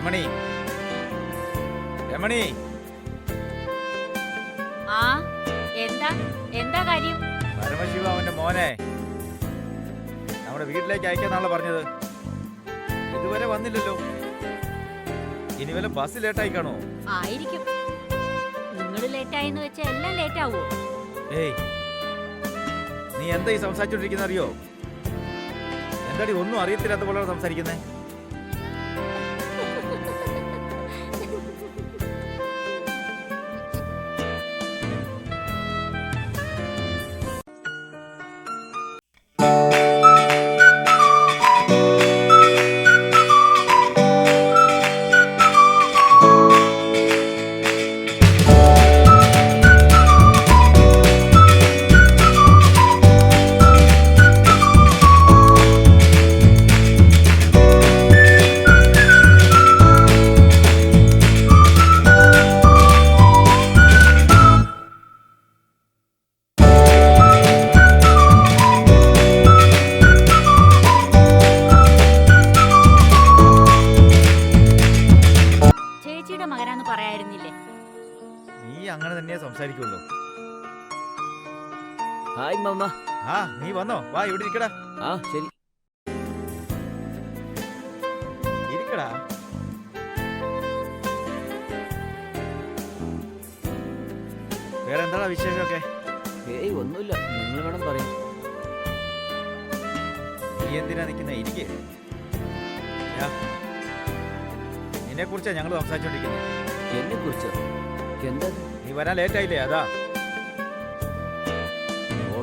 രമണി. രമണി. ആ എന്താ എന്താ കാര്യം? പരമശിവ അവന്റെ മോനെ. നമ്മുടെ വീട്ടിലേക്ക് അയക്കാന്നാണല്ലോ പറഞ്ഞത്. ഇതുവരെ വന്നില്ലല്ലോ. ഇനി വല്ല ബസ് ലേറ്റായി കാണോ ആയിരിക്കും. നിങ്ങൾ ലേറ്റായെന്ന് വെച്ചാൽ എല്ലാം ലേറ്റ് ആവോ ഏയ് നീ എന്താ ഈ സംസാരിച്ചോണ്ടിരിക്കുന്ന അറിയോ എന്താടി ഒന്നും അറിയത്തില്ലാത്ത പോലെ സംസാരിക്കുന്നേ? വാ ഇവിടെ ഇരിക്കടാ. ആ ശരി. ഇരിക്കടാ. വേറെ എന്താടാ വിശേഷമൊക്കെ? ഏയ് ഒന്നുമില്ല. നിങ്ങൾ വേണം പറയും നീ എന്തിനാ നിൽക്കുന്ന? ഇരിക്കേ. നിന്നെ കുറിച്ചാ ഞങ്ങൾ സംസാരിച്ചോണ്ടിരിക്കുന്നത് എന്നെ കുറിച്ച് എന്താ? നീ വരാൻ ലേറ്റ് ആയില്ലേ? അതാ.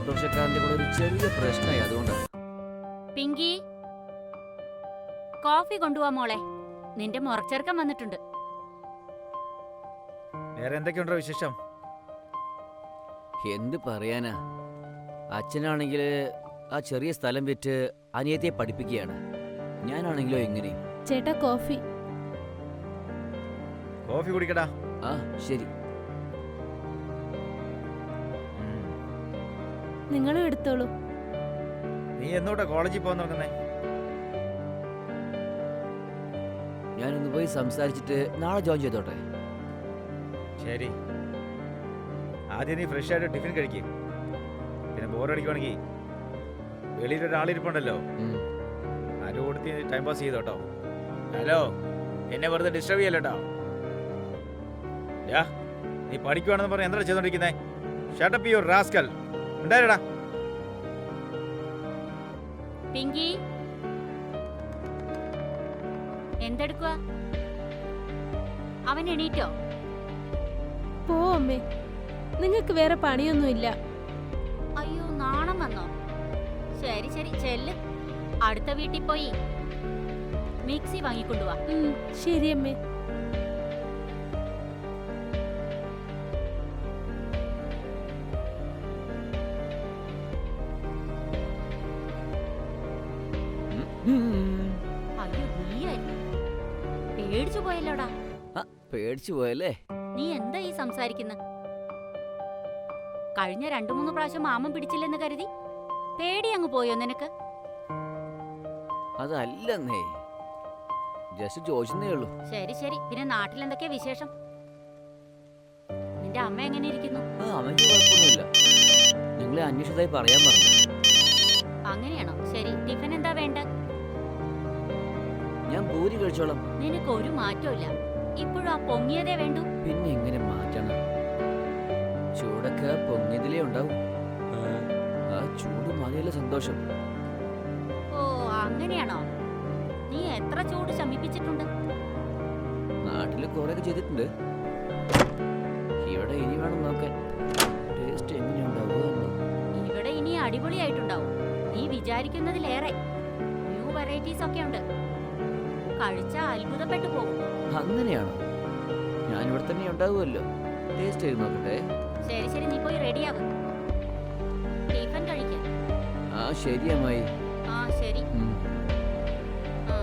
ഓട്ടോറിക്ഷക്കാരന്റെ കൂടെ ഒരു ചെറിയ പ്രശ്നമായി അതുകൊണ്ടാണ് പിങ്കി കോഫി കൊണ്ടുപോവാ മോളെ. നിന്റെ മുറച്ചെറുക്കം വന്നിട്ടുണ്ട്. വേറെ എന്തൊക്കെയുണ്ടോ വിശേഷം? എന്ത് പറയാനാ? അച്ഛനാണെങ്കിൽ ആ ചെറിയ സ്ഥലം വിറ്റ് അനിയത്തെ പഠിപ്പിക്കുകയാണ്. ഞാനാണെങ്കിലോ എങ്ങനെ? ചേട്ടാ കോഫി. കോഫി കുടിക്കടാ. ആ ശരി. നിങ്ങളും എടുത്തോളൂ. നീ എന്നോട്ടാ കോളേജിൽ പോകാൻ നോക്കുന്നേ? ഞാനൊന്ന് പോയി സംസാരിച്ചിട്ട് നാളെ ജോയിൻ ചെയ്തോട്ടെ? ശരി. ആദ്യം നീ ഫ്രഷ് ആയിട്ട് ടിഫിൻ കഴിക്കും. പിന്നെ ബോറടിക്കുവാണെങ്കിൽ വെളിയിൽ ഒരാളിരിപ്പുണ്ടല്ലോ. ആരും കൊടുത്ത് ടൈം പാസ് ചെയ്തോട്ടോ. ഹലോ എന്നെ വെറുതെ ഡിസ്റ്റർബ് ചെയ്യല്ലോട്ടോ? യാ നീ പഠിക്കുവാണെന്ന് പറഞ്ഞ് എന്താ ചെയ്തോണ്ടിരിക്കുന്നേ? ഷട്ടപ്പ് യുവർ റാസ്കൽ ഉണ്ടായിരടാ. പിങ്കി. എന്തെടുക്കുക അവൻ എണീറ്റോ? പോ അമ്മേ. നിങ്ങൾക്ക് വേറെ പണിയൊന്നുമില്ല. അയ്യോ നാണം വന്നോ. ശരി ശരി ചെല്ല്. അടുത്ത വീട്ടിൽ പോയി. മിക്സി വാങ്ങിക്കൊണ്ടുവാ. ശരി അമ്മേ. പേടിച്ചു പോയല്ലേ? നീ എന്താ ഈ സംസാരിക്കുന്ന? കഴിഞ്ഞ രണ്ടു മൂന്ന് പ്രാവശ്യം മാമൻ പിടിച്ചില്ലെന്ന് കരുതി. പേടി അങ്ങ് പോയോ നിനക്ക്? അതല്ലെന്നേ. ജസ്റ്റ് ഉള്ളൂ. ശരി ശരി. പിന്നെ നാട്ടിൽ എന്തൊക്കെയാ വിശേഷം? നിന്റെ അമ്മ എങ്ങനെ ഇരിക്കുന്നു? അവന്റെ കുഴപ്പമൊന്നുമില്ല. നിങ്ങളെ അന്വേഷിച്ചതായി പറയാൻ പറഞ്ഞു. അങ്ങനെയാണോ? ശരി. ടിഫിൻ എന്താ വേണ്ട? ഞാൻ പൂരി കഴിച്ചോളാം. നിനക്ക് ഒരു മാറ്റമില്ല ഇപ്പോഴും ആ പൊങ്ങിയതേ വേണ്ടു. പിന്നെ എങ്ങനെ മാറ്റണം? ചൂടൊക്കെ പൊങ്ങിയതിലേ ഉണ്ടാവും. ആ ചൂട് മതിയല്ല സന്തോഷം. ഓ അങ്ങനെയാണോ? നീ എത്ര ചൂട് ശമിപ്പിച്ചിട്ടുണ്ട്? നാട്ടിൽ കുറെയൊക്കെ ചെയ്തിട്ടുണ്ട്. ഇവിടെ ഇനി വേണം നോക്കാൻ. ടേസ്റ്റ് ഇവിടെ ഇനി അടിപൊളിയായിട്ടുണ്ടാവും. നീ വിചാരിക്കുന്നതിലേറെ. ന്യൂ വെറൈറ്റീസ് ഒക്കെ ഉണ്ട്. കഴിച്ച അത്ഭുതപ്പെട്ടു പോകും. അങ്ങനെയാണോ? ഞാൻ ഇവിടെ തന്നെ ഉണ്ടാവുമല്ലോ. ടേസ്റ്റ് ചെയ്ത് നോക്കട്ടെ. ശരി ശരി നീ പോയി റെഡിയാകും ടിഫൻ കഴിക്കാൻ ആ ശരിയമ്മായി ആ ശരി. ഉം. ആ.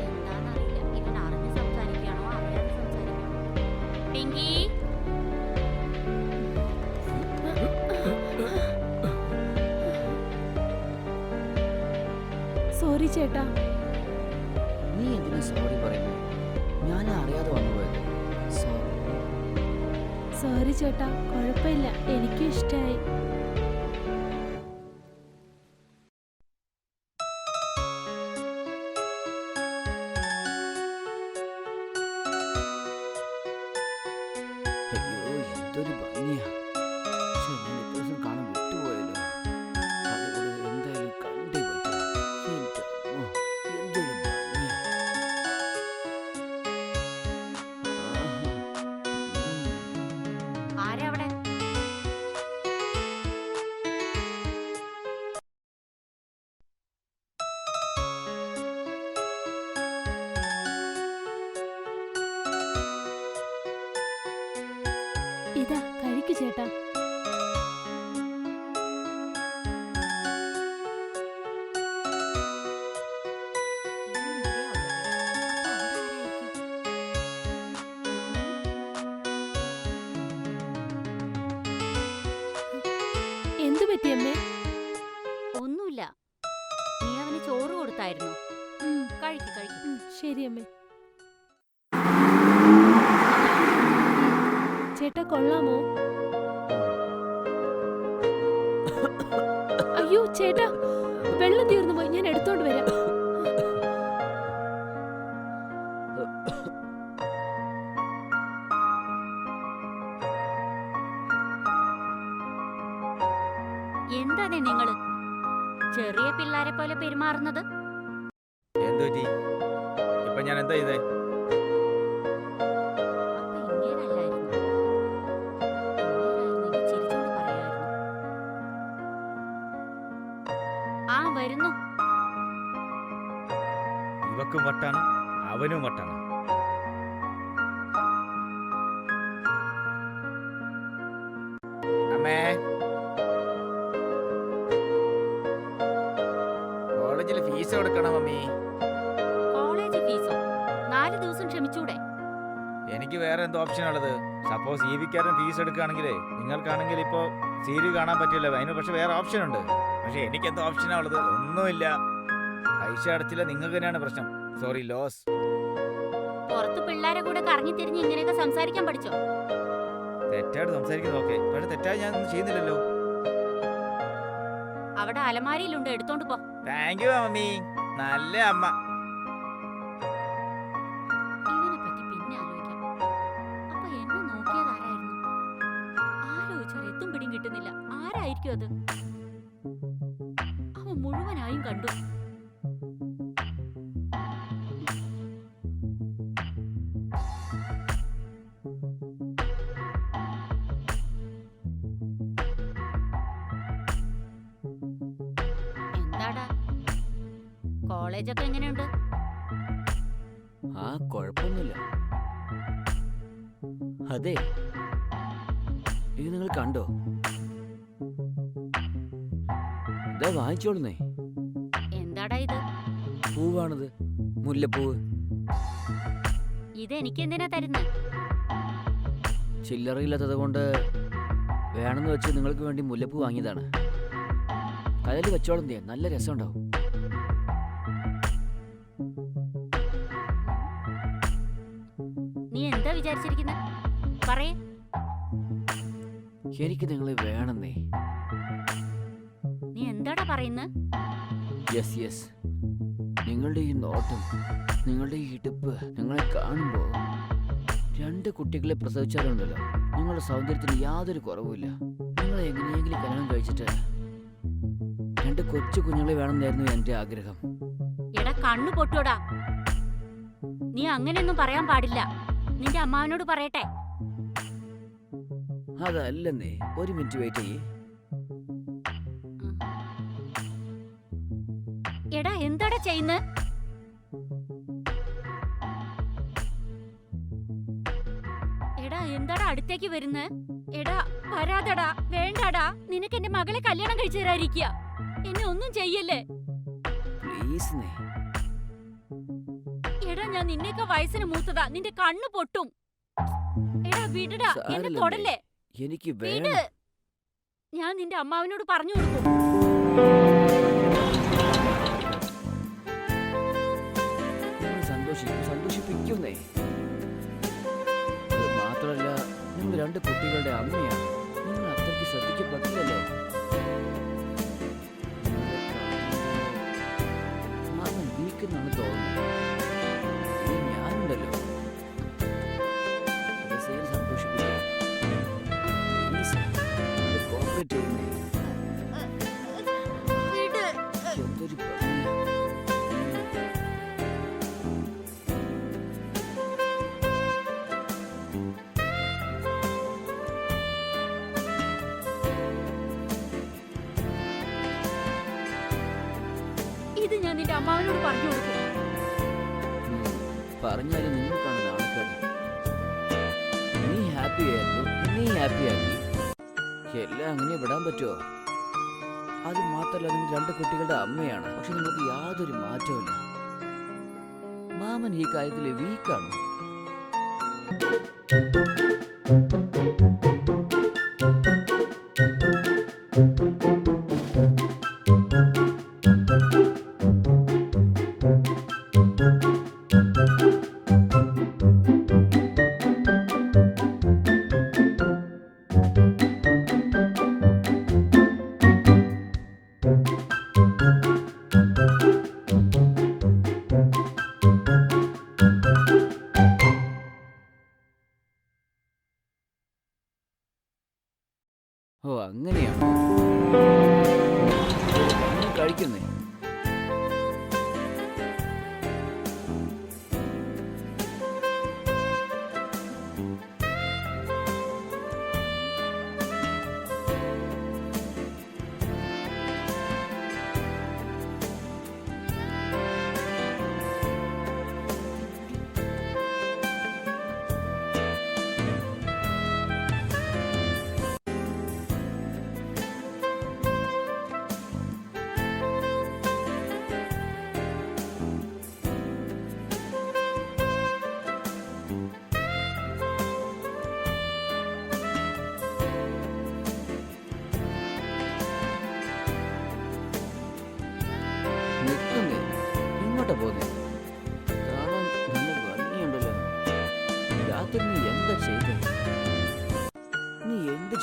എന്താന്നറിയില്ല. ഇവൻ അറിഞ്ഞ് സംസാരിക്കുകയാണോ? അറിയാതെ സംസാരിക്കുകയാണോ പിങ്കി. സോറി ചേട്ടാ. നീ എന്തിനാ എന്തിനാ സോറി പറയുന്നത് ഞാൻ അറിയാതെ വന്നുപോയത് സോറി സോറി ചേട്ടാ കുഴപ്പമില്ല. എനിക്കും ഇഷ്ടമായി അയ്യോ എന്തൊരു ഭംഗിയാ. ശ്ശെ, ചേട്ടാ? എന്തു ഒന്നുമില്ല. നീ അവന് ചോറ് കൊടുത്തായിരുന്നു? ഉം, കഴിക്ക് കഴിക്ക്. ശരി അമ്മേ. ചേട്ടാ കൊള്ളാമോ? ചേട്ടാ വെള്ളം തീർന്നു പോയി ഞാൻ എടുത്തോണ്ട് വരാം. എന്താണ് നിങ്ങൾ? ചെറിയ പിള്ളാരെ പോലെ പെരുമാറുന്നത്? എന്തോ ഇപ്പൊ ഞാൻ എന്താ ചെയ്തേ? ഇവക്കും വട്ടാണ് അവനും വട്ടാണ്. അമ്മേ. കോളേജിൽ ഫീസ് കൊടുക്കണം മമ്മി? കോളേജ് ഫീസോ? നാല് ദിവസം ക്ഷമിച്ചൂടെ. എനിക്ക് വേറെ എന്തോ ഓപ്ഷൻ ഉള്ളത്. സപ്പോസ് ഇ വിക്കാരൻ ഫീസ് എടുക്കുകയാണെങ്കിലേ നിങ്ങൾക്കാണെങ്കിൽ ഇപ്പോ സീരി കാണാൻ പറ്റില്ല അതിന് പക്ഷെ വേറെ ഓപ്ഷൻ ഉണ്ട്. പക്ഷെ എനിക്ക് എന്തോ ഓപ്ഷനാ ഉള്ളത്? ഒന്നുമില്ല. പൈസ അടച്ചില്ല നിങ്ങൾക്ക് തന്നെയാണ് പ്രശ്നം. സോറി ലോസ് പുറത്ത് പിള്ളേരെ കൂടെ കറങ്ങി തിരിഞ്ഞ് ഇങ്ങനെയൊക്കെ സംസാരിക്കാൻ പഠിച്ചോ? തെറ്റായിട്ട് സംസാരിക്കുന്നത് ഓക്കെ പക്ഷെ തെറ്റായി ഞാൻ ഒന്നും ചെയ്യുന്നില്ലല്ലോ. അവിടെ അലമാരിയിലുണ്ട് എടുത്തോണ്ട് പോ. താങ്ക് യു മമ്മി നല്ല അമ്മ. ഇവനെ പറ്റി പിന്നെ ആലോചിക്കാം. അപ്പൊ എന്നെ നോക്കിയത് ആരായിരുന്നു? ആലോചിച്ചാൽ എത്തും പിടിയും കിട്ടുന്നില്ല. ആരായിരിക്കും അത്? അവൻ മുഴുവനായും കണ്ടു. അതെ. ഇത് നിങ്ങൾ കണ്ടോ? ഇതാ വാങ്ങിച്ചോളുന്നേ. എന്താടാ ഇത്? പൂവാണിത്. മുല്ലപ്പൂവ്. ഇത് എനിക്ക് എന്തിനാ തരുന്നത് ചില്ലറയില്ലാത്തത് കൊണ്ട് വേണമെന്ന് വെച്ച് നിങ്ങൾക്ക് വേണ്ടി മുല്ലപ്പൂ വാങ്ങിയതാണ്. കയ്യിൽ വെച്ചോളും തേ നല്ല രസമുണ്ടാവും. നീ എന്താ വിചാരിച്ചിരിക്കുന്നത് പറയേ. എനിക്ക് നിങ്ങളെ വേണമെന്നേ നീ എന്താടാ പറയുന്നത് യെസ് യെസ് നിങ്ങളുടെ ഈ നോട്ടം നിങ്ങളുടെ ഈ ഇടുപ്പ് നിങ്ങളെ കാണുമ്പോൾ രണ്ട് കുട്ടികളെ പ്രസവിച്ചാലുണ്ടല്ലോ. നിങ്ങളുടെ സൗന്ദര്യത്തിന് യാതൊരു കുറവുമില്ല. നിങ്ങൾ എങ്ങനെയെങ്കിലും കല്യാണം കഴിച്ചിട്ട് രണ്ട് കൊച്ചു കുഞ്ഞുങ്ങളെ വേണമെന്നായിരുന്നു എന്റെ ആഗ്രഹം. എടാ കണ്ണു പൊട്ടോടാ നീ അങ്ങനെയൊന്നും പറയാൻ പാടില്ല. നിന്റെ അമ്മാവനോട് പറയട്ടെ. അതല്ലെന്നേ. ഒരു മിനിറ്റ് വെയിറ്റ് ചെയ്യേ. എടാ എന്താടാ ചെയ്യുന്നത് എടാ എന്താടാ അടുത്തേക്ക് വരുന്നത് എടാ വരാതടാ വേണ്ടടാ. നിനക്ക് എന്റെ മകളെ കല്യാണം കഴിച്ചു തരാതിരിക്കുക എന്നെ ഒന്നും ചെയ്യല്ലേ? പ്ലീസ് എടാ ഞാൻ നിന്നെയൊക്കെ വയസ്സിന് മൂത്തതാ. നിന്റെ കണ്ണു പൊട്ടും. എടാ വിടടാ. എന്നെ തൊടല്ലേ? എനിക്ക് വിട് ഞാൻ നിന്റെ അമ്മാവിനോട് പറഞ്ഞു കൊടുക്കും. സന്തോഷിക്കും സന്തോഷിപ്പിക്കുന്നേ. മാത്രമല്ല നിങ്ങൾ രണ്ട് കുട്ടികളുടെ അമ്മയാണ്. നിങ്ങൾ അത്രയ്ക്ക് ശ്രദ്ധിക്കപ്പെട്ടില്ലല്ലോ. അമ്മാവനോട് പറഞ്ഞു കൊടുക്കും. പറഞ്ഞാലും നിങ്ങൾക്കാണ് നാണക്കേട് നീ ഹാപ്പി ആയിരുന്നു നീ ഹാപ്പി ആക്കി എല്ലാം അങ്ങനെ വിടാൻ പറ്റുമോ അത് മാത്രമല്ല നിങ്ങൾ രണ്ട് കുട്ടികളുടെ അമ്മയാണ്. പക്ഷെ നിങ്ങൾക്ക് യാതൊരു മാറ്റവും മാമൻ ഈ കാര്യത്തിൽ വീക്കാണ് ഓ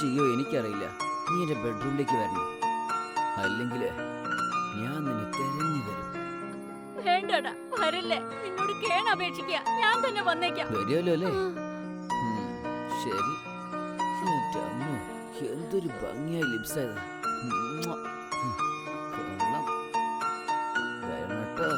ചെയ്യോ എനിക്കറിയില്ല. നീ എന്റെ ബെഡ്റൂമിലേക്ക് വരണം. അല്ലെങ്കിൽ ഞാൻ നിന്നെ തെരഞ്ഞു വരും വേണ്ടടാ വരല്ലേ? നിന്നോട് ഞാൻ തന്നെ വന്നേക്കാം. വരുമല്ലോ അല്ലേ? ശരി. എന്തൊരു ഭംഗിയായി ലിപ്സ് ആയത്. കൊള്ളാം. കേട്ടോ